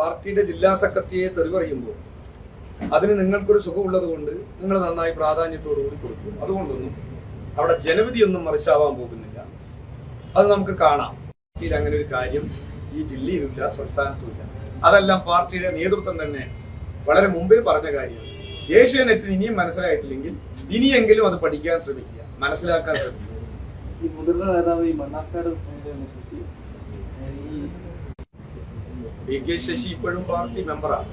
പാർട്ടിയുടെ ജില്ലാ സെക്രട്ടറിയെ തെറി പറയുമ്പോൾ അതിന് നിങ്ങൾക്കൊരു സുഖമുള്ളത് കൊണ്ട് നിങ്ങൾ നന്നായി പ്രാധാന്യത്തോടു കൂടി കൊടുക്കും അതുകൊണ്ടൊന്നും അവിടെ ജനവിധിയൊന്നും മറിച്ചാവാൻ പോകുന്നില്ല. അത് നമുക്ക് കാണാം. പാർട്ടിയിൽ അങ്ങനെ ഒരു കാര്യം ഈ ജില്ലയിലില്ല സംസ്ഥാനത്തുമില്ല. അതെല്ലാം പാർട്ടിയുടെ നേതൃത്വം തന്നെ വളരെ മുമ്പേ പറഞ്ഞ കാര്യമാണ് ഏഷ്യാനെറ്റിന് ഇനിയും മനസ്സിലായിട്ടില്ലെങ്കിൽ ഇനിയെങ്കിലും അത് പഠിക്കാൻ ശ്രമിക്കുക മനസ്സിലാക്കാൻ ശ്രമിക്കുക. ഈ മുതിർന്ന നേതാവ് ഈ മണ്ണാർക്കാട് ഡി കെ ശശി ഇപ്പോഴും പാർട്ടി മെമ്പറാണ്.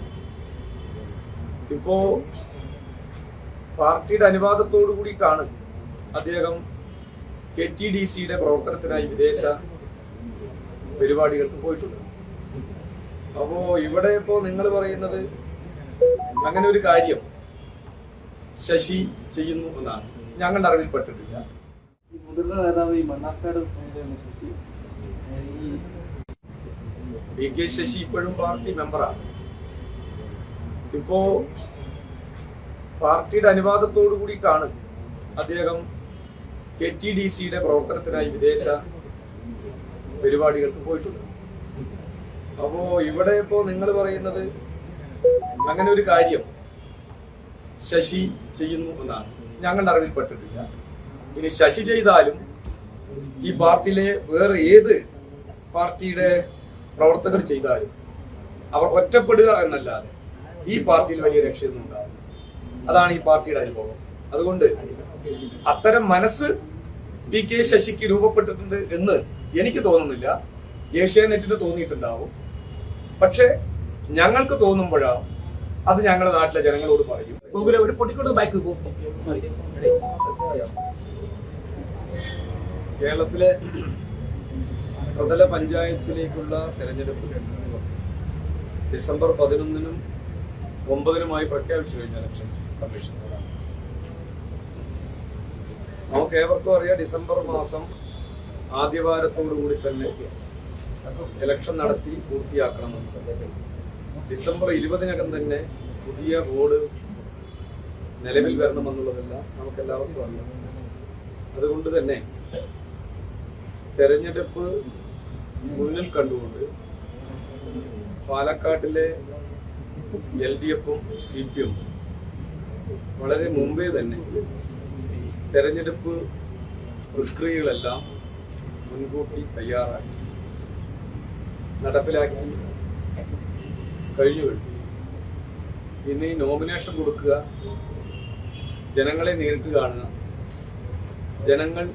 ഇപ്പോ പാർട്ടിയുടെ അനുവാദത്തോടു കൂടിയിട്ടാണ് അദ്ദേഹം കെ ടി ഡി സിയുടെ പ്രവർത്തനത്തിനായി വിദേശ പരിപാടികൾക്ക് പോയിട്ടുണ്ട് അപ്പോ ഇവിടെ ഇപ്പോ നിങ്ങൾ പറയുന്നത് അങ്ങനെ ഒരു കാര്യം ശശി ചെയ്യുന്നു എന്നാണ്. ഞങ്ങളുടെ അറിവിൽപ്പെട്ടിട്ടില്ല മുതിർന്ന നേതാവ് ഈ മണ്ണാർക്കാട് ശശി. ഡി കെ ശശി ഇപ്പോഴും പാർട്ടി മെമ്പറാണ്. ഇപ്പോ പാർട്ടിയുടെ അനുവാദത്തോടു കൂടിയിട്ടാണ് അദ്ദേഹം കെ ടി ഡി സിയുടെ പ്രവർത്തനത്തിനായി വിദേശ പരിപാടികൾക്ക് പോയിട്ടുള്ളത്. അപ്പോ ഇവിടെ ഇപ്പോ നിങ്ങൾ പറയുന്നത് അങ്ങനെ ഒരു കാര്യം ശശി ചെയ്യുന്നു എന്നാണ്. ഞങ്ങളുടെ അറിവിൽ പെട്ടിട്ടില്ല. ഇനി ശശി ചെയ്താലും ഈ പാർട്ടിയിലെ വേറെ ഏത് പാർട്ടിയുടെ പ്രവർത്തകർ ചെയ്താലും അവർ ഒറ്റപ്പെടുക എന്നല്ലാതെ ഈ പാർട്ടിയിൽ വലിയ രക്ഷയൊന്നും ഉണ്ടാവില്ല അതാണ് ഈ പാർട്ടിയുടെ അനുഭവം. അതുകൊണ്ട് അത്തരം മനസ്സ് പി കെ ശശിക്ക് രൂപപ്പെട്ടിട്ടുണ്ട് എന്ന് എനിക്ക് തോന്നുന്നില്ല. ഏഷ്യാനെറ്റിന് തോന്നിയിട്ടുണ്ടാവും. പക്ഷേ ഞങ്ങൾക്ക് തോന്നുമ്പോഴാണ് അത് ഞങ്ങളുടെ നാട്ടിലെ ജനങ്ങളോട് പറയും. ഗൂഗിളെ ഒരു പൊട്ടിക്കൊണ്ട് ബൈക്ക് പോകും കേരളത്തിലെ പ്രതല പഞ്ചായത്തിലേക്കുള്ള തെരഞ്ഞെടുപ്പ് ഡിസംബർ പതിനൊന്നിനും ഒമ്പതിനുമായി പ്രഖ്യാപിച്ചു കഴിഞ്ഞ ഇലക്ഷൻ കമ്മീഷൻ നമുക്ക് ഏവർക്കും അറിയാം ഡിസംബർ മാസം ആദ്യവാരത്തോടുകൂടി തന്നെ ഇലക്ഷൻ നടത്തി പൂർത്തിയാക്കണമെന്ന്. ഡിസംബർ ഇരുപതിനകം തന്നെ പുതിയ ബോർഡ് നിലവിൽ വരണമെന്നുള്ളതെല്ലാം നമുക്ക് എല്ലാവർക്കും അറിയാം. അതുകൊണ്ട് തന്നെ തെരഞ്ഞെടുപ്പ് മുന്നിൽ കണ്ടുകൊണ്ട് പാലക്കാട്ടിലെ എൽ ഡി എഫും സി പി എമ്മും വളരെ മുമ്പേ തന്നെ തെരഞ്ഞെടുപ്പ് പ്രക്രിയകളെല്ലാം മുൻകൂട്ടി തയ്യാറാക്കി നടപ്പിലാക്കി കഴിഞ്ഞു കഴിഞ്ഞു ഇന്ന് ഈ നോമിനേഷൻ കൊടുക്കുക ജനങ്ങളെ നേരിട്ട് കാണുക ജനങ്ങൾ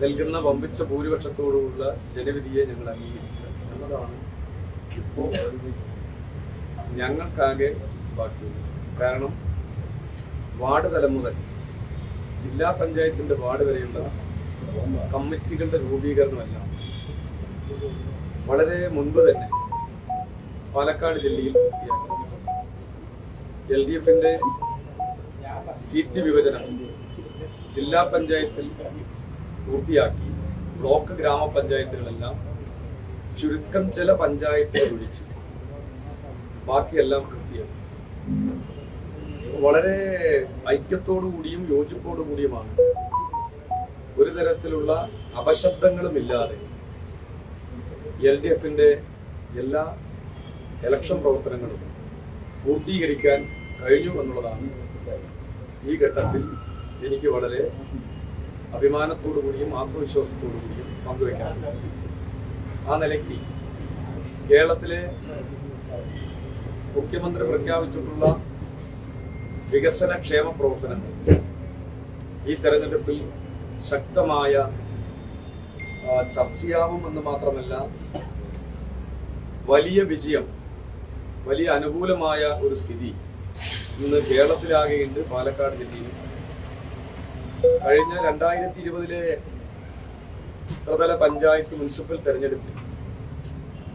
നൽകുന്ന വമ്പിച്ച ഭൂരിപക്ഷത്തോടുള്ള ജനവിധിയെ ഞങ്ങൾ അംഗീകരിക്കുക എന്നതാണ് ഇപ്പോൾ ഞങ്ങൾക്കാകെ ബാക്കിയുള്ളത്. കാരണം വാർഡ് തലം മുതൽ ജില്ലാ പഞ്ചായത്തിന്റെ വാർഡ് വരെയുള്ള കമ്മിറ്റികളുടെ രൂപീകരണമെല്ലാം. വളരെ മുൻപ് തന്നെ പാലക്കാട് ജില്ലയിൽ എൽ ഡി എഫിന്റെ സീറ്റ് വിഭജനം ജില്ലാ പഞ്ചായത്തിൽ പൂർത്തിയാക്കി ബ്ലോക്ക് ഗ്രാമപഞ്ചായത്തുകളെല്ലാം ചുരുക്കം ചില പഞ്ചായത്തുകൾ ഒഴിച്ച് ബാക്കിയെല്ലാം വൃത്തിയാക്കി. വളരെ ഐക്യത്തോടു കൂടിയും യോജിപ്പോടു കൂടിയുമാണ് ഒരു തരത്തിലുള്ള അപശബ്ദങ്ങളുമില്ലാതെ എൽ ഡി എഫിന്റെ എല്ലാ ഇലക്ഷൻ പ്രവർത്തനങ്ങളും പൂർത്തീകരിക്കാൻ കഴിഞ്ഞു എന്നുള്ളതാണ് ഈ ഘട്ടത്തിൽ എനിക്ക് വളരെ അഭിമാനത്തോടു കൂടിയും ആത്മവിശ്വാസത്തോടു കൂടിയും പങ്കുവയ്ക്കാറുണ്ട് ആ നിലയ്ക്ക് കേരളത്തിലെ മുഖ്യമന്ത്രി പ്രഖ്യാപിച്ചിട്ടുള്ള വികസന ക്ഷേമ പ്രവർത്തനങ്ങൾ ഈ തെരഞ്ഞെടുപ്പിൽ ശക്തമായ ചർച്ചയാവുമെന്ന് ചർച്ചയാവും മാത്രമല്ല വലിയ വിജയം വലിയ അനുകൂലമായ ഒരു സ്ഥിതി ഇന്ന് കേരളത്തിലാകെയുണ്ട് പാലക്കാട് ജില്ലയിൽ കഴിഞ്ഞ രണ്ടായിരത്തി ഇരുപതിലെ ത്രിതല പഞ്ചായത്ത് മുനിസിപ്പൽ തെരഞ്ഞെടുപ്പിൽ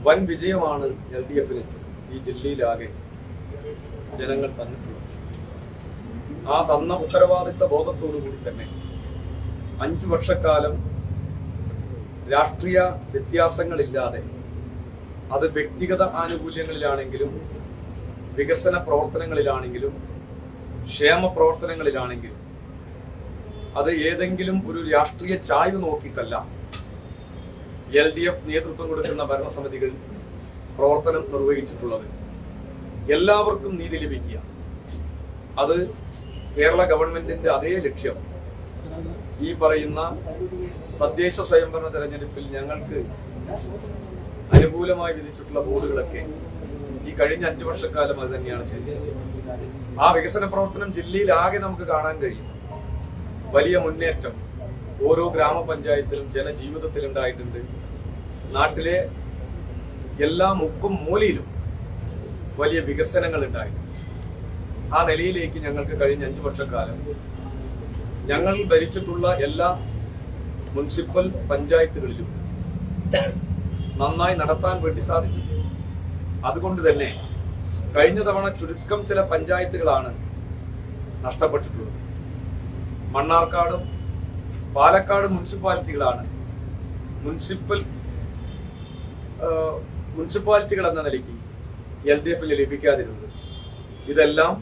വൻ വിജയമാണ് എൽ ഡി എഫിന് ഈ ജില്ലയിലാകെ ജനങ്ങൾ തന്നിട്ടുള്ളത്. ആ തന്ന ഉത്തരവാദിത്ത ബോധത്തോടു കൂടി തന്നെ അഞ്ചു വർഷക്കാലം രാഷ്ട്രീയ വ്യത്യാസങ്ങളില്ലാതെ അത് വ്യക്തിഗത ആനുകൂല്യങ്ങളിലാണെങ്കിലും വികസന പ്രവർത്തനങ്ങളിലാണെങ്കിലും ക്ഷേമ പ്രവർത്തനങ്ങളിലാണെങ്കിലും അത് ഏതെങ്കിലും ഒരു രാഷ്ട്രീയ ചായ്വ് നോക്കിയിട്ടല്ല. എൽ ഡി എഫ് നേതൃത്വം കൊടുക്കുന്ന ഭരണസമിതികൾ പ്രവർത്തനം നിർവഹിച്ചിട്ടുള്ളത്. എല്ലാവർക്കും നീതി ലഭിക്കുക. അത് കേരള ഗവൺമെന്റിന്റെ അതേ ലക്ഷ്യം. ഈ പറയുന്ന തദ്ദേശ സ്വയംഭരണ തെരഞ്ഞെടുപ്പിൽ ഞങ്ങൾക്ക് അനുകൂലമായി വിധിച്ചിട്ടുള്ള ബോർഡുകളൊക്കെ ഈ കഴിഞ്ഞ അഞ്ചു വർഷക്കാലം അത് തന്നെയാണ് ചെയ്യുന്നത്. ആ വികസന പ്രവർത്തനം ജില്ലയിലാകെ നമുക്ക് കാണാൻ കഴിയും. വലിയ മുന്നേറ്റം ഓരോ ഗ്രാമപഞ്ചായത്തിലും ജനജീവിതത്തിൽ ഉണ്ടായിട്ടുണ്ട് നാട്ടിലെ എല്ലാ മുക്കും മൂലയിലും വലിയ വികസനങ്ങൾ ഉണ്ടായിട്ടുണ്ട് ആ നിലയിലേക്ക് ഞങ്ങൾക്ക് കഴിഞ്ഞ അഞ്ചു വർഷക്കാലം ഞങ്ങൾ ഭരിച്ചിട്ടുള്ള എല്ലാ മുനിസിപ്പൽ പഞ്ചായത്തുകളിലും നന്നായി നടത്താൻ വേണ്ടി സാധിച്ചു. അതുകൊണ്ട് തന്നെ കഴിഞ്ഞ തവണ ചുരുക്കം ചില പഞ്ചായത്തുകളാണ് നഷ്ടപ്പെട്ടിട്ടുള്ളത്. മണ്ണാർക്കാടും പാലക്കാട് മുനിസിപ്പാലിറ്റികളാണ്. മുനിസിപ്പൽ മുനിസിപ്പാലിറ്റികൾ എന്ന നിലയ്ക്ക് എൽ ഡി എഫിൽ ലഭിക്കാതിരുന്നത്. ഇതെല്ലാം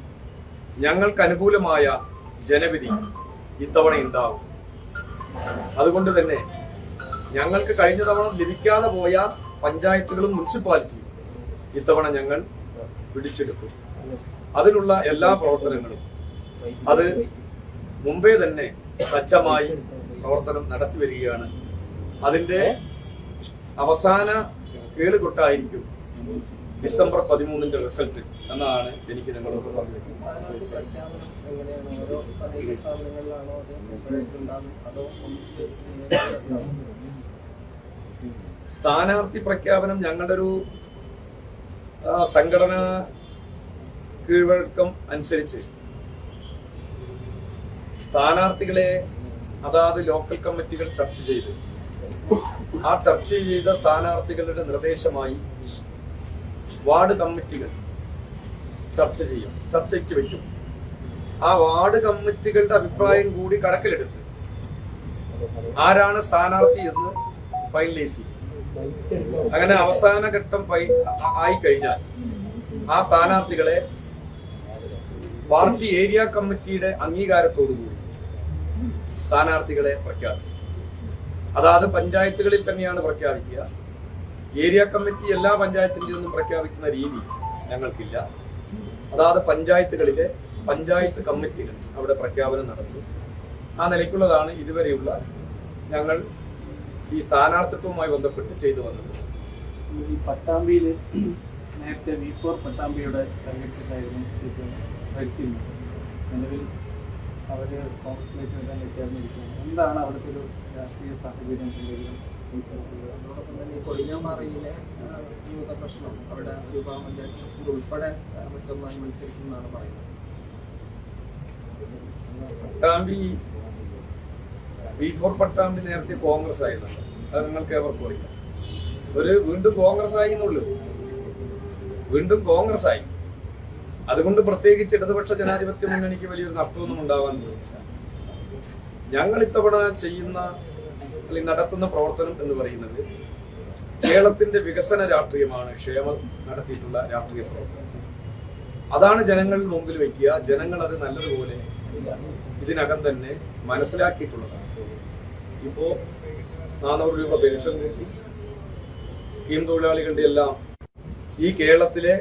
ഞങ്ങൾക്ക് അനുകൂലമായ ജനവിധി ഇത്തവണ ഉണ്ടാവും. അതുകൊണ്ട് തന്നെ ഞങ്ങൾക്ക് കഴിഞ്ഞ തവണ ലഭിക്കാതെ പോയ പഞ്ചായത്തുകളും മുനിസിപ്പാലിറ്റിയും ഇത്തവണ ഞങ്ങൾ പിടിച്ചെടുക്കും. അതിനുള്ള എല്ലാ പ്രവർത്തനങ്ങളും അത് മുമ്പേ തന്നെ സജ്ജമായി പ്രവർത്തനം നടത്തി വരികയാണ് അതിന്റെ അവസാന കേളുകൊട്ടായിരിക്കും ഡിസംബർ പതിമൂന്നിന്റെ റിസൾട്ട് എന്നാണ് എനിക്ക് നിങ്ങളോട് പറഞ്ഞത്? സ്ഥാനാർത്ഥി പ്രഖ്യാപനം ഞങ്ങളുടെ ഒരു സംഘടനാ കീഴ്വഴക്കം അനുസരിച്ച് സ്ഥാനാർത്ഥികളെ അതാത് ലോക്കൽ കമ്മിറ്റികൾ ചർച്ച ചെയ്ത്. ആ ചർച്ച ചെയ്ത സ്ഥാനാർത്ഥികളുടെ നിർദ്ദേശമായി വാർഡ് കമ്മിറ്റികൾ ചർച്ച ചെയ്യും ചർച്ചയ്ക്ക് വയ്ക്കും. ആ വാർഡ് കമ്മിറ്റികളുടെ അഭിപ്രായം കൂടി കണക്കിലെടുത്ത് ആരാണ് സ്ഥാനാർത്ഥി എന്ന് ഫൈനലൈസ് ചെയ്യും. അങ്ങനെ അവസാന ഘട്ടം ആയി കഴിഞ്ഞാൽ ആ സ്ഥാനാർത്ഥികളെ പാർട്ടി ഏരിയ കമ്മിറ്റിയുടെ അംഗീകാരത്തോടുകൂടി സ്ഥാനാർത്ഥികളെ പ്രഖ്യാപിക്കും അതാത് പഞ്ചായത്തുകളിൽ തന്നെയാണ് പ്രഖ്യാപിക്കുക. ഏരിയ കമ്മിറ്റി എല്ലാ പഞ്ചായത്തിന്റെ ഒന്നും പ്രഖ്യാപിക്കുന്ന രീതി ഞങ്ങൾക്കില്ല. അതാത് പഞ്ചായത്തുകളിലെ പഞ്ചായത്ത് കമ്മിറ്റികൾ അവിടെ പ്രഖ്യാപനം നടത്തും. ആ നിലയ്ക്കുള്ളതാണ് ഇതുവരെയുള്ള ഞങ്ങൾ ഈ സ്ഥാനാർത്ഥിത്വവുമായി ബന്ധപ്പെട്ട് ചെയ്തു വന്നത്. ഈ പട്ടാമ്പിയിൽ നേരത്തെ വി ഫോർ പട്ടാമ്പിയുടെ ഭരിച്ചിരുന്നത്. നിലവിൽ അവർ കോൺഗ്രസിലേക്ക് തന്നെ ചേർന്നിരിക്കുന്നത്. എന്താണ് അവിടുത്തെ ഒരു രാഷ്ട്രീയ സാഹചര്യം അതോടൊപ്പം തന്നെ ഈ കൊടിഞ്ഞാമ്പാറയിലെ ആ, യുവത പ്രശ്നം അവിടെ രൂപ പഞ്ചായത്ത് പ്രസിഡന്റ് ഉൾപ്പെടെ മറ്റൊന്നായി മത്സരിക്കുന്നതാണ് പറയുന്നത്. പട്ടാമ്പി ബി ഫോർ പട്ടാമ്പി നേരത്തെ കോൺഗ്രസ് ആയിരുന്നു. അത് നിങ്ങൾക്ക് ഏവർക്കും അറിയാം. ഒരു വീണ്ടും കോൺഗ്രസ് ആയി എന്നുള്ളൂ. വീണ്ടും കോൺഗ്രസ് ആയി. അതുകൊണ്ട് പ്രത്യേകിച്ച് ഇടതുപക്ഷ ജനാധിപത്യ മുന്നണിക്ക് വലിയൊരു നഷ്ടമൊന്നും ഉണ്ടാവാൻ ഞങ്ങൾ ഇത്തവണ ചെയ്യുന്ന അല്ലെങ്കിൽ നടത്തുന്ന പ്രവർത്തനം എന്ന് പറയുന്നത് കേരളത്തിന്റെ വികസന രാഷ്ട്രീയമാണ് ക്ഷേമം നടത്തിയിട്ടുള്ള രാഷ്ട്രീയ പ്രവർത്തനം. അതാണ് ജനങ്ങളിൽ മുമ്പിൽ വയ്ക്കുക ജനങ്ങൾ അത് നല്ലതുപോലെ ഇതിനകം തന്നെ മനസ്സിലാക്കിയിട്ടുള്ളതാണ്. ഇപ്പോ നാനൂറ് രൂപ പെൻഷൻ കിട്ടി. സ്കീം തൊഴിലാളികളുടെ എല്ലാം ഈ കേരളത്തിലെ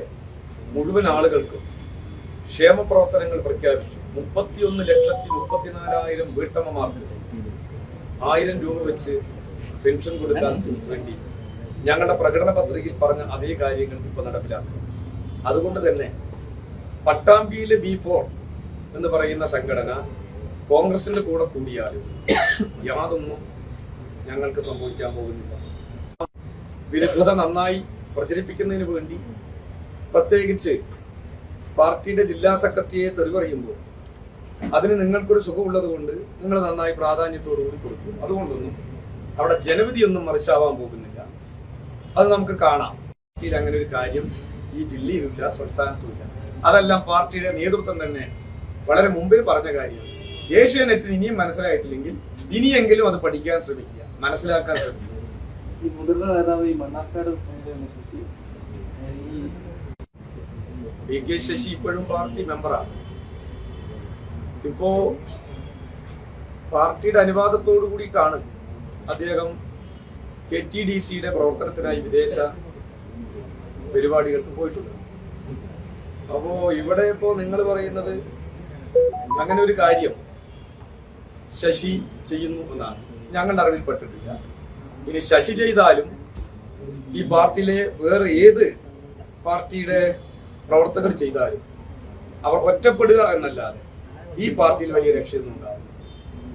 മുഴുവൻ ആളുകൾക്കും ക്ഷേമ പ്രവർത്തനങ്ങൾ പ്രഖ്യാപിച്ചു. മുപ്പത്തിയൊന്ന് ലക്ഷത്തി മുപ്പത്തിനാലായിരം വീട്ടമ്മമാർക്ക് ആയിരം രൂപ വെച്ച് പെൻഷൻ കൊടുക്കാൻ വേണ്ടി. ഞങ്ങളുടെ പ്രകടന പത്രികയിൽ പറഞ്ഞ അതേ കാര്യങ്ങൾ ഇപ്പൊ നടപ്പിലാക്കും അതുകൊണ്ട് തന്നെ പട്ടാമ്പിയിലെ ബി ഫോർ എന്ന് പറയുന്ന സംഘടന കോൺഗ്രസിന്റെ കൂടെ കൂടിയാലും യാതൊന്നും ഞങ്ങൾക്ക് സംഭവിക്കാൻ പോകുന്നില്ല. വിരുദ്ധത നന്നായി പ്രചരിപ്പിക്കുന്നതിന് വേണ്ടി പ്രത്യേകിച്ച് പാർട്ടിയുടെ ജില്ലാ സെക്രട്ടറിയെ തെറി പറയുമ്പോൾ അതിന് നിങ്ങൾക്കൊരു സുഖമുള്ളത് കൊണ്ട് നിങ്ങൾ നന്നായി പ്രാധാന്യത്തോടു കൂടി കൊടുക്കും. അതുകൊണ്ടൊന്നും അവിടെ ജനവിധിയൊന്നും മറിച്ചാവാൻ പോകുന്നില്ല. അത് നമുക്ക് കാണാം. പാർട്ടിയിൽ അങ്ങനെ ഒരു കാര്യം ഈ ജില്ലയിലില്ല സംസ്ഥാനത്തുമില്ല. അതെല്ലാം പാർട്ടിയുടെ നേതൃത്വം തന്നെ വളരെ മുമ്പേ പറഞ്ഞ കാര്യം ഏഷ്യാനെറ്റിന് ഇനിയും മനസ്സിലായിട്ടില്ലെങ്കിൽ ഇനിയെങ്കിലും അത് പഠിക്കാൻ ശ്രമിക്കുക മനസ്സിലാക്കാൻ ശ്രമിക്കുക. ഈ മുതിർന്ന നേതാവ് ഈ മണ്ണാർക്കാട് മേഖലയിലെ ശശി ഏഹ് ഈ പി കെ ശശി ഇപ്പോഴും പാർട്ടി മെമ്പറാണ്. ഇപ്പോ പാർട്ടിയുടെ അനുവാദത്തോടു കൂടിയിട്ടാണ് അദ്ദേഹം കെ ടി ഡി സിയുടെ പ്രവർത്തനത്തിനായി വിദേശ പരിപാടികൾക്ക് പോയിട്ടുണ്ട് അപ്പോ ഇവിടെ ഇപ്പോ നിങ്ങൾ പറയുന്നത് അങ്ങനെ ഒരു കാര്യം ശശി ചെയ്യുന്നു എന്നാണ്. ഞങ്ങളുടെ അറിവിൽപ്പെട്ടിട്ടില്ല ഇനി ശശി ചെയ്താലും ഈ പാർട്ടിയിലെ വേറെ ഏത് പാർട്ടിയുടെ പ്രവർത്തകർ ചെയ്താലും അവർ ഒറ്റപ്പെടുക എന്നല്ലാതെ ഈ പാർട്ടിയിൽ വലിയ രക്ഷയൊന്നും ഉണ്ടാവില്ല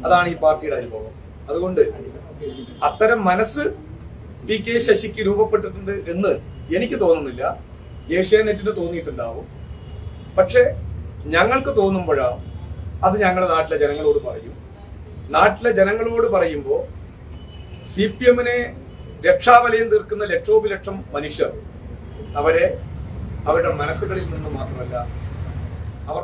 അതാണ് ഈ പാർട്ടിയുടെ അനുഭവം. അതുകൊണ്ട് അത്തരം മനസ്സ് പി കെ ശശിക്ക് രൂപപ്പെട്ടിട്ടുണ്ട് എന്ന് എനിക്ക് തോന്നുന്നില്ല. ഏഷ്യാനെറ്റിന് തോന്നിയിട്ടുണ്ടാവും. പക്ഷെ ഞങ്ങൾക്ക് തോന്നുമ്പോഴാണ് അത് ഞങ്ങളുടെ നാട്ടിലെ ജനങ്ങളോട് പറയും. നാട്ടിലെ ജനങ്ങളോട് പറയുമ്പോൾ സി പി എമ്മിനെ രക്ഷാവലയം തീർക്കുന്ന ലക്ഷോപലക്ഷം മനുഷ്യർ. അവരെ അവരുടെ മനസ്സുകളിൽ നിന്ന് മാത്രമല്ല അവർ